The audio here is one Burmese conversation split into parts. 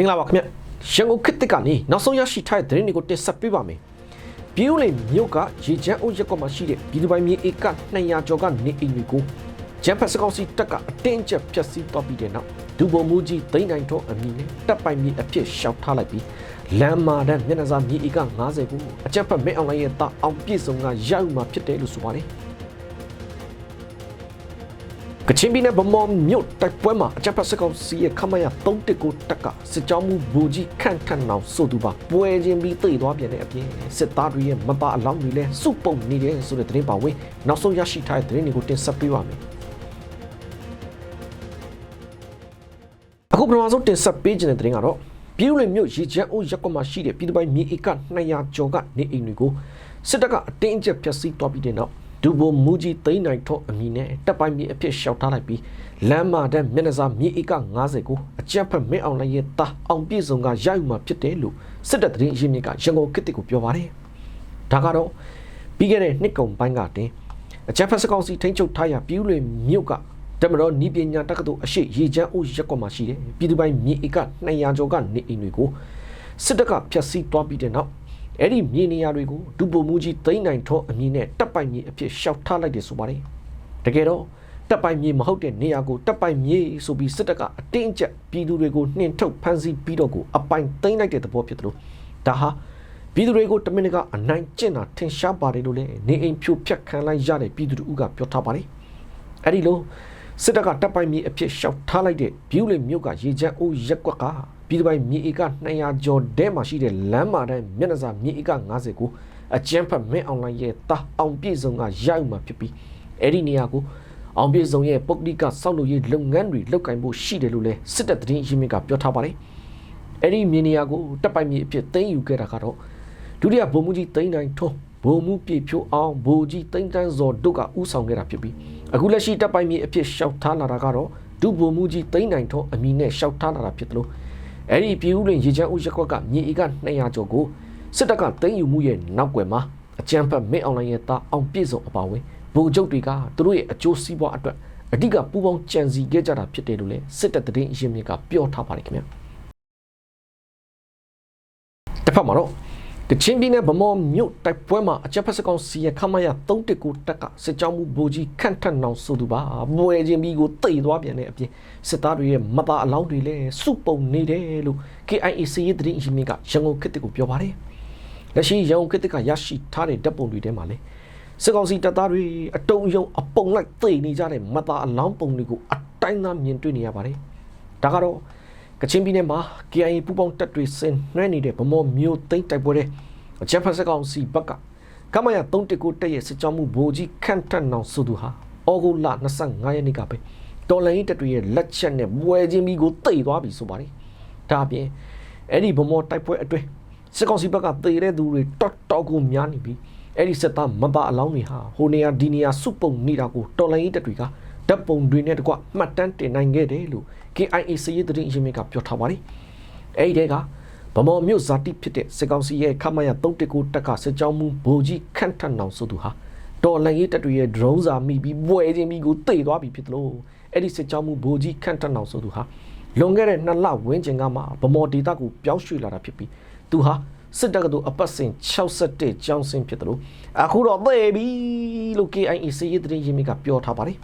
မင်္ဂလာပါခင်ဗျရန်ကုန်ခေတ်သစ်ကနေနောက်ဆုံးရရှိထားတဲ့သတင်းတွေကိုတင်ဆက်ပေးပါမယ်ပြည်ဦးလေမြို့ကရေချမ်းအုပ်ရက်ကွက်မှာရှိတဲ့ပြည်သူပိုင်မြေဧက200ကျော်ကနေအိမ်တွေကိုဂျမ်ဖတ်စကောင်စီတက်ကအတင်းကျပ်ဖျက်ဆီးတော့ပြီးတဲ့နောက်ဒူဘုံမူကြီးသိန်းနိုင်တော့အမည်နဲ့တပ်ပိုင်မြေအဖြစ်ရှောက်ထားလိုက်ပြီးလမ်းမာတဲ့မျက်နှာစာမြေဧက90ကိုအကြက်ဖက်မဲအွန်လိုင်းရဲ့တာအောင်ပြည့်စုံကရယူမှာဖြစ်တယ်လို့ဆိုပါတယ် ကချင်ပြည်နယ်ဗမော်မြို့တိုက်ပွဲမှာအကြပ်ဖက်စကောင်စီရဲ့ခမရ319တက်ကစစ်ကြောင်းမှုဘူကြီးခန့်ထန်အောင်ဆိုသူပါပွဲချင်းပြီးတိတ်သွားပြန်တဲ့အပြင်စစ်သားတွေရဲ့မပါအလောင်းတွေလည်းစုပုံနေတယ်ဆိုတဲ့သတင်းပါဝင်နောက်ဆုံးရရှိထားတဲ့သတင်းတွေကိုတင်ဆက်ပေးပါမယ်အခုပထမဆုံးတင်ဆက်ပေးခြင်းတဲ့သတင်းကတော့ပြည်ဦးလွင်မြို့ရေချမ်းအိုးရက်ကွက်မှာရှိတဲ့ပြည်သူပိုင်မြေဧက200ကျော်ကနေအိမ်တွေကိုစစ်တပ်ကအတင်းအကျပ်ဖျက်ဆီးသွားပြီးတဲ့နောက် ဒူဘိုမူကြီးသိန်းနိုင်ထော့အမည်နဲ့တပ်ပိုင်းမြေအဖြစ်ရှောက်ထားလိုက်ပြီးလမ်းမာတဲ့မျက်နှာစာမြေဧက90ကိုအကြမ်းဖက်မင်းအောင်လိုက်ရဲ့တာအောင်ပြည့်စုံကရယူမှာဖြစ်တယ်လို့စစ်တပ်သတင်းရင်းမြစ်ကရန်ကုန်ခေတ်တစ်ကိုပြောပါတယ်။ဒါကတော့ပြီးခဲ့တဲ့နှစ်ကုန်ပိုင်းကတင်အကြမ်းဖက်စကောင်စီထိန်းချုပ်ထားရပြည်ဦးလွင်မြို့ကတမတော်နီးပညာတက္ကသိုလ်အရှိရေချမ်းအိုးရက်ကွက်မှာရှိတဲ့ပြည်သူပိုင်မြေဧက200ကျော်ကနေအိမ်တွေကိုစစ်တပ်ကဖျက်ဆီးသွားပြီးတဲ့နောက် အဲ့ဒီမြေနေရာတွေကိုဒူပုံမူကြီးသိန်းနိုင်ထောအမည်နဲ့တပ်ပိုင်မြေအဖြစ်ရှောက်ထားလိုက်တယ်ဆိုပါတယ်တကယ်တော့တပ်ပိုင်မြေမဟုတ်တဲ့နေရာကိုတပ်ပိုင်မြေဆိုပြီးစစ်တပ်ကအတင်းအကျပ်ပြည်သူတွေကိုနှင်ထုတ်ဖမ်းဆီးပြီးတော့ကိုအပိုင်သိမ်းလိုက်တဲ့သဘောဖြစ်တယ်လို့ဒါဟာပြည်သူတွေကိုတမင်တကာအနိုင်ကျင့်တာထင်ရှားပါတယ်လို့လည်းနေအိမ်ဖြိုဖျက်ခံလိုက်ရတဲ့ပြည်သူတို့ကပြောထားပါတယ်အဲ့ဒီလို စစ်တပ်ကတပ်ပိုင်မြေအဖြစ်ရှောက်ထားလိုက်တဲ့ဘျူးလင်မြို့ကရေချမ်းအိုးရက်ကွက်ကပြည်သူပိုင်မြေဧက200ကျော်တဲမှာရှိတဲ့လမ်းမာတိုင်းမျက်နှာစာမြေဧက90ကိုအကျန်းဖတ်မင်းအွန်လိုင်းရဲ့တာအောင်ပြည့်စုံကရယူမှာဖြစ်ပြီးအဲ့ဒီနေရာကိုအောင်ပြည့်စုံရဲ့ပုဂ္ဂလိကစောက်လုပ်ရေးလုပ်ငန်းတွေလုပ်ကိုင်ဖို့ရှိတယ်လို့လည်းစစ်တပ်သတင်းရင်းမြစ်ကပြောထားပါတယ်အဲ့ဒီမြေနေရာကိုတပ်ပိုင်မြေအဖြစ်သိမ်းယူခဲ့တာကတော့ဒုတိယဗိုလ်မှူးကြီးသိန်းတိုင်းထွန်းဗိုလ်မှူးပြည့်ဖြိုးအောင်ဗိုလ်ကြီးသိန်းတန်းစော်တို့ကဥဆောင်ခဲ့တာဖြစ်ပြီး အခုလက်ရှိတပ်ပိုင်မြေအဖြစ်ရှောက်ထားလာတာကတော့ဒုဗိုလ်မှူးကြီးသိန်းနိုင်ထွန်းအမည်နဲ့ရှောက်ထားလာတာဖြစ်တယ်လို့အဲ့ဒီပြည်ဦးလွင်ရေချမ်းဦးရက်ကွက်ကမြေဧက200ကျော်ကိုစစ်တပ်ကသိမ်းယူမှုရဲ့နောက်ွယ်မှာအကြမ်းဖက်မင်းအွန်လိုင်းရဲ့တာအောင်ပြည့်စုံအပါဝင်ဗိုလ်ချုပ်တွေကသူတို့ရဲ့အကျိုးစီးပွားအတွက်အဓိကပူးပေါင်းကြံစည်ခဲ့ကြတာဖြစ်တယ်လို့လည်းစစ်တပ်သတင်းအရင်းမြစ်ကပြောထားပါတယ်ခင်ဗျာတစ်ဖက်မှာတော့ ကချင်ပြည်နယ်ဗမော်မြို့တိုက်ပွဲမှာအကြမ်းဖက်စကောင်စီရခမရ319တက်ကစစ်ကြောင်းမှုဗိုလ်ကြီးခန့်ထက်နောင်ဆိုသူပါပွဲချင်းပြီးကိုတိတ်သွားပြန်တဲ့အပြင်စစ်သားတွေရဲ့မသားအလောင်းတွေလည်းစုပုံနေတယ်လို့ KIA စီးရီးသတင်းအရင်းမြစ်ကရန်ကုန်ခေတ်ကိုပြောပါတယ်လက်ရှိရန်ကုန်ခေတ်ကရရှိထားတဲ့တပ်ပုံတွေထဲမှာလည်းစစ်ကောင်စီတပ်သားတွေအတုံယုံအပုံလိုက်သိနေကြတဲ့မသားအလောင်းပုံတွေကိုအတိုင်းသားမြင်တွေ့နေရပါတယ်ဒါကတော့ ကချင်ပြည်နယ်မှာ KIA ပူပေါင်းတပ်တွေဆင်နွှဲနေတဲ့ဗမော်မျိုးသိမ်းတိုက်ပွဲတဲ့အကြမ်းဖက်စကောင်စီဘက်ကကမရ319တက်ရဲ့စစ်ကြောမှုဗိုလ်ကြီးခန့်ထက်နောင်ဆိုသူဟာဩဂုတ်လ25ရက်နေ့ကပဲတော်လိုင်းတပ်တွေရဲ့လက်ချက်နဲ့ပွဲချင်းပြီးကိုတိတ်သွားပြီဆိုပါတယ်ဒါအပြင်အဲ့ဒီဗမော်တိုက်ပွဲအတွင်းစစ်ကောင်စီဘက်ကသေတဲ့သူတွေတော်တော်ကိုများနေပြီအဲ့ဒီစစ်သားမပါအလောင်းတွေဟာဟိုနေရာဒီနေရာစုပုံနေတာကိုတော်လိုင်းတပ်တွေက ဓာတ်ပုံတွေနဲ့တကွမှတ်တမ်းတင်နိုင်ခဲ့တယ်လို့ KIA စရေးသတင်းအရင်းမြစ်ကပြောထားပါတယ်အဲ့ဒီတဲကဗမော်မြို့ဇာတိဖြစ်တဲ့စစ်ကောင်စီရဲ့ခမရ319တက်ကစစ်ကြောင်းမှုဗိုလ်ကြီးခန့်ထက်နောင်ဆိုသူဟာတော်လန်ရေးတပ်တွေရဲ့ drone စာမိပြီးပွဲချင်းပြီးကိုတိတ်သွားပြီဖြစ်တယ်လို့အဲ့ဒီစစ်ကြောင်းမှုဗိုလ်ကြီးခန့်ထက်နောင်ဆိုသူဟာလွန်ခဲ့တဲ့နှစ်လဝန်းကျင်ကမှဗမော်ဒေတာကိုပြောင်းရွှေ့လာတာဖြစ်ပြီးသူဟာစစ်တပ်ကတူအပတ်စဉ်61ကျောင်းစင်ဖြစ်တယ်လို့အခုတော့သေပြီလို့ KIA စရေးသတင်းရင်းမြစ်ကပြောထားပါတယ်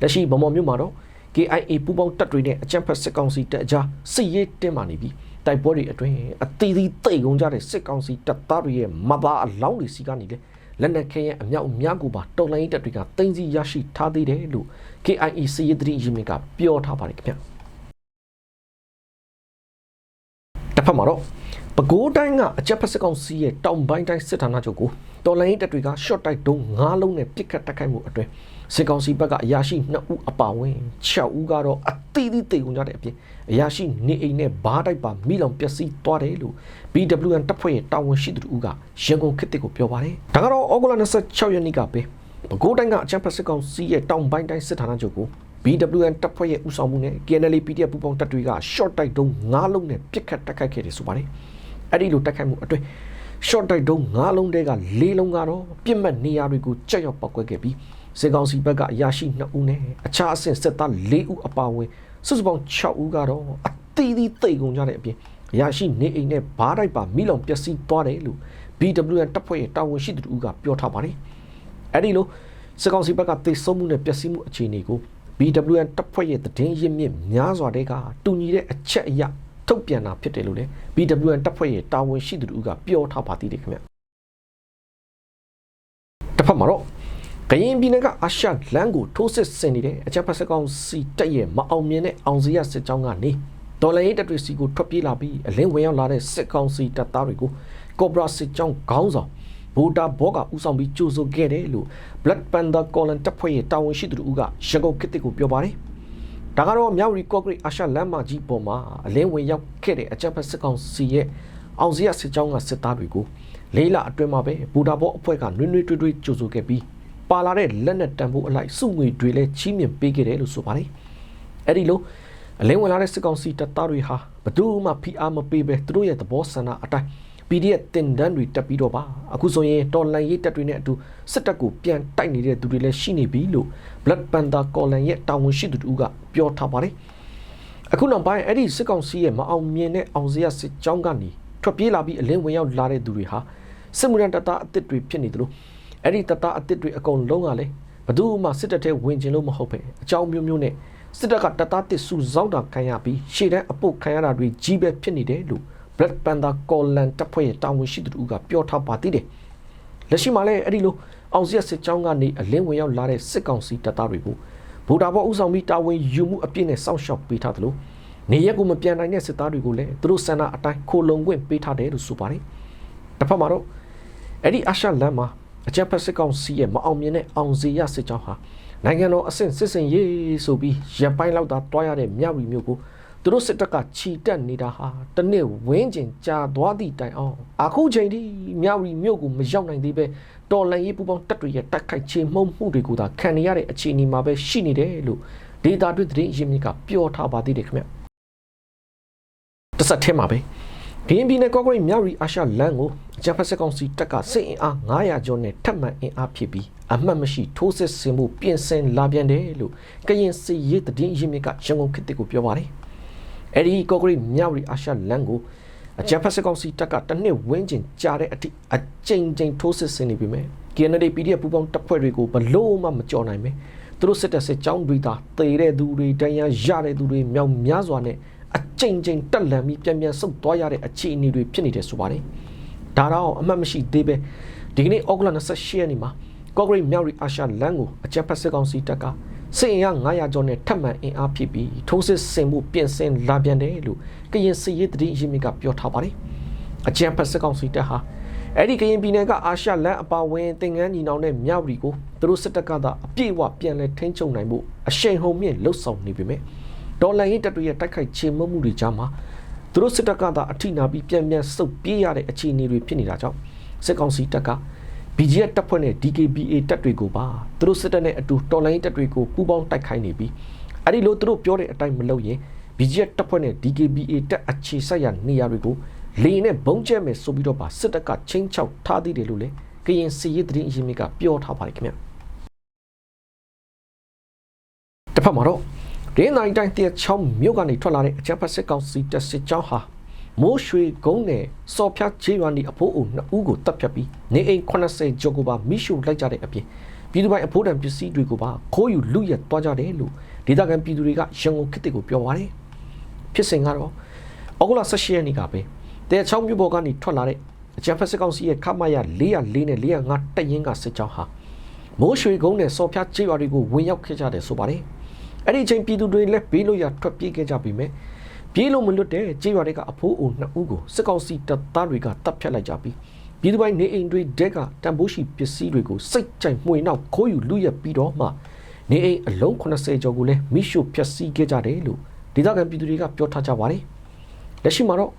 လက်ရှိဗမော်မြို့မှာတော့ KIA ပူးပေါင်းတပ်တွေနဲ့အကြမ်းဖက်စစ်ကောင်စီတပ်အကြားစစ်ရေးတင်းမာနေပြီးတိုက်ပွဲတွေအတွင်းအသီးသီးတိတ်ကုန်ကြတဲ့စစ်ကောင်စီတပ်သားတွေရဲ့မသားအလောင်းတွေစီကနေလေလက်နက်ခဲရဲ့အမြောက်အများကိုပါတော်လိုင်းတပ်တွေကတင်စီရရှိထားသေးတယ်လို့ KIA စီးရီးသတင်းရင်းမြစ်ကပြောထားပါတယ်ခင်ဗျတစ်ဖက်မှာတော့ပဲခူးတိုင်းကအကြက်ဖက်စစ်ကောင်စီရဲ့တောင်ပိုင်းတိုင်းစစ်ဌာနချုပ်ကိုတော်လိုင်းတပ်တွေက short တိုက်တုံး၅လုံးနဲ့ပစ်ခတ်တိုက်ခိုက်မှုအတွင်း စစ်ကောင်စီဘက်ကအရာရှိ2ဦးအပါဝင်6ဦးကတော့အသီးသီးတိတ်ကုန်ကြတဲ့အပြင်အရာရှိနေအိမ်နဲ့ဘားတိုက်ပါမိလောင်ပျက်စီးသွားတယ်လို့ BWN တပ်ဖွဲ့ရဲ့တာဝန်ရှိသူတို့ကရန်ကုန်ခေတ်တစ်ကိုပြောပါတယ်။ဒါကတော့ဩဂုတ်လ26ရက်နေ့ကပဲပဲခူးတိုင်းကအချမ်းဖက်စစ်ကောင်စီရဲ့တောင်ပိုင်းတိုင်းစစ်ဌာနချုပ်ကို BWN တပ်ဖွဲ့ရဲ့ဦးဆောင်မှုနဲ့ KNL PDF ပူးပေါင်းတပ်တွေက short တိုက်တုံး၅လုံးနဲ့ပစ်ခတ်တိုက်ခိုက်ခဲ့တယ်ဆိုပါတယ်။အဲ့ဒီလိုတိုက်ခိုက်မှုအတွင်း short တိုက်တုံး၅လုံးတဲက၄လုံးကတော့ပြစ်မှတ်နေရာတွေကိုကြောက်ရောက်ပောက်ကွဲခဲ့ပြီးစစ်ကောင်စီဘက်ကအရာရှိ2ဦးနဲ့အခြားအဆင့်စစ်သား4ဦးအပါအဝင်စုစုပေါင်း6ဦးကတော့အသတီးတီးသိပ်ကုန်ကြတဲ့အပြင်အရာရှိနေအိမ်နဲ့ဘားတိုက်ပါမိလောင်ပျက်စီးသွားတယ်လို့ BWN တပ်ဖွဲ့ရဲ့တာဝန်ရှိသူတို့ကပြောထားပါတယ်အဲ့ဒီလိုစစ်ကောင်စီဘက်ကသိဆုံးမှုနဲ့ပျက်စီးမှုအခြေအနေကို BWN တပ်ဖွဲ့ရဲ့တည်င်းရင်းမြစ်များစွာတဲ့ကတူညီတဲ့အချက်အရ ထုတ်ပြန်တာဖြစ်တယ်လို့လည်း BWN တပ်ဖွဲ့ရဲ့တာဝန်ရှိသူတို့ကပြောထားပါသေးတယ်ခင်ဗျတစ်ဖက်မှာတော့ကရင်ပြည်နယ်ကအာရှလန်ကိုထိုးစစ်ဆင်နေတဲ့အကြမ်းဖက်စစ်ကောင်စီတပ်ရဲ့မအောင်မြင်တဲ့အောင်စရစစ်ကြောင်းကနေဒေါ်လာရေးတပ်တွေစီကိုထွက်ပြေးလာပြီးအလင်းဝင်ရောက်လာတဲ့စစ်ကောင်စီတပ်သားတွေကိုကော့ဘရာစစ်ကြောင်းခေါင်းဆောင်ဘူတာဘောကဦးဆောင်ပြီးကြိုးဆိုခဲ့တယ်လို့ Black Panther Colon တပ်ဖွဲ့ရဲ့တာဝန်ရှိသူတို့ကရန်ကုန်ခေတ်တစ်ကိုပြောပါတယ်။ ဒါကတော့မြောက်ရီကော့ဂရိတ်အာရှလမ်းမကြီးပေါ်မှာအလင်းဝင်ရောက်ခဲ့တဲ့အကြမ်းဖက်စစ်ကောင်စီရဲ့အောင်စရစစ်ကြောင်းကစစ်သားတွေကိုလေးလအတွင်းမှာပဲဘူတာဘောအဖွဲ့ကနွေးနွေးထွေးထွေးကြိုးဆိုခဲ့ပြီးပါလာတဲ့လက်နက်တံဖို့အလိုက်စုငွေတွေလည်းချီးမြှင့်ပေးခဲ့တယ်လို့ဆိုပါတယ်။အဲ့ဒီလိုအလင်းဝင်လာတဲ့စစ်ကောင်စီတပ်သားတွေဟာဘယ်သူမှဖိအားမပေးပဲသူတို့ရဲ့သဘောဆန္ဒအတိုင်း PDF တင်ဒန်းတွေတက်ပြီးတော့ပါအခုဆိုရင်တော်လန်ရေးတပ်တွေနဲ့အတူစစ်တပ်ကိုပြန်တိုက်နေတဲ့သူတွေလည်းရှိနေပြီလို့ Blood Panther Colon ရဲ့တာဝန်ရှိသူတို့ကပြောထားပါတယ်အခုနောက်ပိုင်းအဲ့ဒီစစ်ကောင်စီရဲ့မအောင်မြင်တဲ့အောင်စရစစ်ကြောင်းကနေထွက်ပြေးလာပြီးအလင်းဝင်ရောက်လာတဲ့သူတွေဟာစစ်မှုရန်တပ်သားအစ်စ်တွေဖြစ်နေတယ်လို့အဲ့ဒီတပ်သားအစ်စ်တွေအကုန်လုံးကလည်းဘယ်သူမှစစ်တပ်ထဲဝင်ကျင်လို့မဟုတ်ပဲအကြောင်းမျိုးမျိုးနဲ့စစ်တပ်ကတပ်သားတစ်စုစောင်းတာခံရပြီးရှေ့တန်းအပုတ်ခံရတာတွေကြီးပဲဖြစ်နေတယ်လို့ Black Panther Colon တပ်ဖွဲ့ရဲ့တာဝန်ရှိသူတို့ကပြောထားပါသေးတယ်။လက်ရှိမှာလည်းအဲ့ဒီလိုအောင်စရစစ်ကြောင်းကနေအလင်းဝင်ရောက်လာတဲ့စစ်ကောင်စီတပ်သားတွေကိုဗိုလ်တာဘောဥဆောင်ပြီးတာဝန်ယူမှုအပြည့်နဲ့စောင့်ရှောက်ပေးထားတယ်လို့နေရက်ကိုမပြန်နိုင်တဲ့စစ်သားတွေကိုလည်းသူတို့ဆန္ဒအတိုင်းခိုလုံခွင့်ပေးထားတယ်လို့ဆိုပါတယ်။တစ်ဖက်မှာတော့အဲ့ဒီအရှလန်မှာအကြက်ဖက်စစ်ကောင်စီရဲ့မအောင်မြင်တဲ့အောင်စီရစစ်ကြောင်းဟာနိုင်ငံတော်အဆင့်စစ်စင်ရေးဆိုပြီးရပိုင်းလောက်သာတွားရတဲ့မြဝတီမျိုးကို သူတို့စစ်တပ်ကခြီတက်နေတာဟာတနစ်ဝင်းကျင်ကြာသွားသည့်တိုင်အောင်အခုချိန်ထိမြောက်ရီမြို့ကိုမရောက်နိုင်သေးပဲတော်လန်ရေးပူပေါင်းတပ်တွေရဲ့တိုက်ခိုက်ချေမှုန်းမှုတွေကိုသာခံနေရတဲ့အခြေအနေမှာပဲရှိနေတယ်လို့ဒေတာတွေ့သတင်းရင်းမြစ်ကပြောထားပါသေးတယ်ခင်ဗျတစ်ဆက်ထဲမှာပဲဂင်းပြည်နယ်ကော့ဂရိတ်မြောက်ရီအာရှလန်ကိုဂျပန်စစ်ကောင်စီတပ်ကစစ်အင်အား900ကျော်နဲ့ထပ်မံအင်အားဖြစ်ပြီးအမှတ်မရှိထိုးစစ်ဆင်မှုပြင်ဆင်လာပြန်တယ်လို့ကရင်စစ်ရေးသတင်းရင်းမြစ်ကရန်ကုန်ခေတ်ကိုပြောပါတယ် အဲ့ဒီကော့ဂရိတ်မြောက်ရီအာရှလန်ကိုအကြံဖက်စစ်ကောင်စီတပ်ကတစ်နှစ်ဝန်းကျင်ကြာတဲ့အထိအကြိမ်ကြိမ်ထိုးစစ်ဆင်နေပြီမယ် KND PDF ပူပေါင်းတပ်ဖွဲ့တွေကိုဘလို့မှမကြော်နိုင်ပဲသူတို့စစ်တပ်စစ်ကြောင်းတွေသာတေတဲ့သူတွေတန်ရရတဲ့သူတွေမြောက်များစွာနဲ့အကြိမ်ကြိမ်တက်လန်ပြီးပြန်ပြန်ဆုတ်သွားရတဲ့အခြေအနေတွေဖြစ်နေတယ်ဆိုပါတယ်ဒါတော့အမှတ်မရှိသေးပဲဒီကနေ့ဩဂုတ်လ28ရက်နေ့မှာကော့ဂရိတ်မြောက်ရီအာရှလန်ကိုအကြံဖက်စစ်ကောင်စီတပ်က စစ်အင်အား900ကျော်နဲ့ထပ်မံအင်အားဖြစ်ပြီးထိုးစစ်ဆင်မှုပြင်ဆင်လာပြန်တယ်လို့ကရင်စစ်ရေးတတိရင်းမြစ်ကပြောထားပါတယ်။အကြံဖက်စစ်ကောင်စီတပ်ဟာအဲ့ဒီကရင်ပြည်နယ်ကအာရှလန်အပါဝင်သင်္ကန်းညီနောင်နဲ့မြောက်ရီကိုသူတို့စစ်တပ်ကသာအပြည့်အဝပြန်လဲထိန်းချုပ်နိုင်မှုအရှိန်ဟုန်မြင့်လှုပ်ဆောင်နေပြီမဲ့ဒေါ်လာရေးတပ်တွေရဲ့တိုက်ခိုက်ချေမှုမှုတွေကြားမှာသူတို့စစ်တပ်ကသာအထိနာပြီးပြန်ပြန်ဆုတ်ပြေးရတဲ့အခြေအနေတွေဖြစ်နေတာကြောင့်စစ်ကောင်စီတပ်က BGF တပ်ဖွဲ့နဲ့ DKBA တပ်တွေကိုပါသူတို့စစ်တပ်နဲ့အတူတော်လိုင်းတပ်တွေကိုပူးပေါင်းတိုက်ခိုင်းနေပြီးအဲ့ဒီလိုသူတို့ပြောတဲ့အတိုင်းမလုပ်ရင် BGF တပ်ဖွဲ့နဲ့ DKBA တပ်အခြေစိုက်ရနေရာတွေကိုလေနဲ့ဘုံကျဲမယ်ဆိုပြီးတော့ပါစစ်တပ်ကချင်းချောက်ထားသေးတယ်လို့လေကရင်စီရေးသတင်းအရင်းမြစ်ကပြောထားပါတယ်ခင်ဗျတစ်ဖက်မှာတော့ဒင်းနိုင်တိုင်းတရချောင်းမြို့ကနေထွက်လာတဲ့အကြမ်းဖက်စစ်ကောင်စီတပ်စစ်ကြောင်းဟာ မိုးရွှေကုန်းနဲ့စော်ဖြားချေးရွာနီအဖိုးအုံနှစ်ဦးကိုတပ်ဖြတ်ပြီးနေအိမ်80ကျော်ကိုပါမိရှုလိုက်ကြတဲ့အပြင်ပြည်သူပိုင်အဖိုးတံပစ္စည်းတွေကိုပါခိုးယူလူရက်သွားကြတယ်လို့ဒေသခံပြည်သူတွေကရန်ကုန်ခေတ်ကိုပြောပါတယ်ဖြစ်စဉ်ကတော့ဩဂုတ်လ18ရက်နေ့ကပဲတဲချောင်းမြို့ပေါ်ကနေထွက်လာတဲ့အကြံဖက်စစ်ကောင်စီရဲ့ခမရ404နဲ့405တပ်ရင်းကစစ်ကြောင်းဟာမိုးရွှေကုန်းနဲ့စော်ဖြားချေးရွာတွေကိုဝင်ရောက်ခဲ့ကြတယ်ဆိုပါတယ်အဲ့ဒီအချိန်ပြည်သူတွေလည်းဘေးလို့ရထွက်ပြေးခဲ့ကြပြီမဲ့ ပြေးလို့မလွတ်တဲ့ကြေးရွာတွေကအဖိုးအိုနှစ်ဦးကိုစစ်ကောင်စီတပ်သားတွေကတပ်ဖြတ်လိုက်ကြပြီးပြည်သူပိုင်းနေအိမ်တွေဒက်ကတန်ဖိုးရှိပစ္စည်းတွေကိုစိတ်ကြိုက်မှွေနောက်ခိုးယူလူရက်ပြီးတော့မှနေအိမ်အလုံး80ကျော်ကိုလည်းမိရှုဖျက်ဆီးခဲ့ကြတယ်လို့ဒေသခံပြည်သူတွေကပြောထားကြပါတယ်လက်ရှိမှာတော့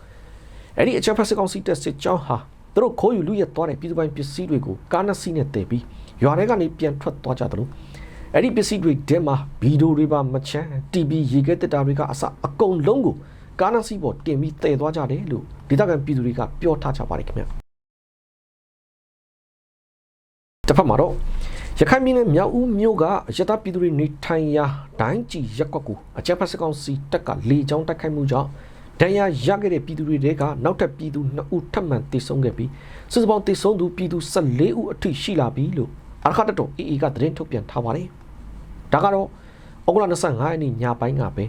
အဲ့ဒီအချက်ဖက်စစ်ကောင်စီတပ်စစ်ကြောင်းဟာသူတို့ခိုးယူလူရက်သွားတဲ့ပြည်သူပိုင်းပစ္စည်းတွေကိုကားနစီနဲ့တည်ပြီးရွာထဲကနေပြန်ထွက်သွားကြတယ်လို့ အဲ့ဒီပစ္စည်းတွေတဲမှာဗီဒီယိုတွေပါမချမ်း TV ရေခဲတက်တာတွေကအစအကုန်လုံးကိုကားနစီပေါ်တင်ပြီးတည်သွားကြတယ်လို့ဒေသခံပြည်သူတွေကပြောထားကြပါတယ်ခင်ဗျတစ်ဖက်မှာတော့ရခိုင်ပြည်နယ်မြောက်ဦးမြို့ကရတပြည်သူတွေနေထိုင်ရာဒိုင်းကြည်ရက်ကွက်ကိုအကြမ်းဖက်စစ်ကောင်စီတပ်ကလေကြောင်းတိုက်ခိုက်မှုကြောင့်ဒဏ်ရာရခဲ့တဲ့ပြည်သူတွေတဲကနောက်ထပ်ပြည်သူ2ဦးထပ်မံတေဆုံးခဲ့ပြီးစုစုပေါင်းတေဆုံးသူပြည်သူ14ဦးအထိရှိလာပြီလို့အာခတ်တော် AA ကသတင်းထုတ်ပြန်ထားပါတယ်။ ဒါကတော့ဩဂုတ်လ25ရက်နေ့ညပိုင်းကပဲ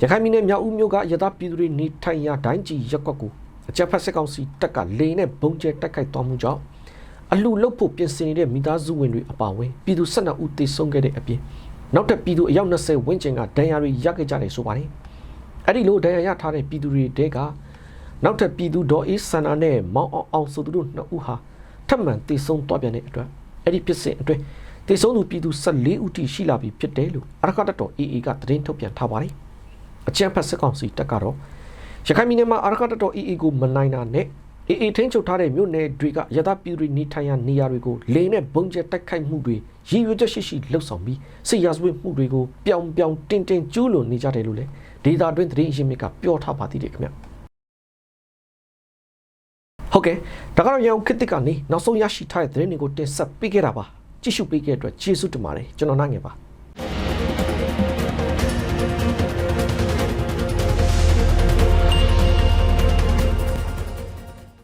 ရခိုင်ပြည်နယ်မြောက်ဦးမြို့ကရသပြည်သူတွေနေထိုင်ရာဒိုင်းကြီးရက်ကွက်ကိုအကြမ်းဖက်စစ်ကောင်စီတပ်ကလေနဲ့ဘုံကျဲတိုက်ခိုက်သွားမှုကြောင့်အလူလုတ်ဖို့ပြင်ဆင်နေတဲ့မိသားစုဝင်တွေအပါအဝင်ပြည်သူ12ဦးသေဆုံးခဲ့တဲ့အပြင်နောက်ထပ်ပြည်သူအယောက်20ဝန်းကျင်ကဒဏ်ရာတွေရခဲ့ကြတယ်ဆိုပါတယ်။အဲ့ဒီလိုဒဏ်ရာရထားတဲ့ပြည်သူတွေတဲကနောက်ထပ်ပြည်သူဒေါ်အေးဆန္ဒနဲ့မောင်အောင်အောင်ဆိုသူတို့နှစ်ဦးဟာထပ်မံသေဆုံးသွားပြန်တဲ့အတွက်အဲ့ဒီဖြစ်စဉ်အတွင်း သေဆုံးသူပြည်သူ14ဦးထိရှိလာပြီဖြစ်တယ်လို့အရခတ်တော် AA ကသတင်းထုတ်ပြန်ထားပါတယ်။အကြမ်းဖက်စစ်ကောင်စီတပ်ကတော့ရခိုင်ပြည်နယ်မှာအရခတ်တော် AA ကိုမနိုင်တာနဲ့ AA ထင်းချုပ်ထားတဲ့မြို့နယ်တွေကရသပြည်သူတွေနေထိုင်ရာနေရာတွေကိုလေနဲ့ဘုံကျဲတိုက်ခိုက်မှုတွေရည်ရွယ်ချက်ရှိရှိလှုပ်ဆောင်ပြီးစစ်ရာဇဝတ်မှုတွေကိုပျောင်ပျောင်တင်တင်ကျူးလွန်နေကြတယ်လို့လည်းဒေတာတွင်သတင်းရင်းမြစ်ကပြောထားပါသေးတယ်ခင်ဗျဟုတ်ကဲ့ဒါကတော့ရန်ကုန်ခေတ်သစ်ကနေနောက်ဆုံးရရှိထားတဲ့သတင်းတွေကိုတင်ဆက်ပေးခဲ့တာပါ ကြည့်ရှုပေးခဲ့တဲ့အတွက်ကျေးဇူးတင်ပါတယ်ကျွန်တော်နိုင်ငယ်ပါ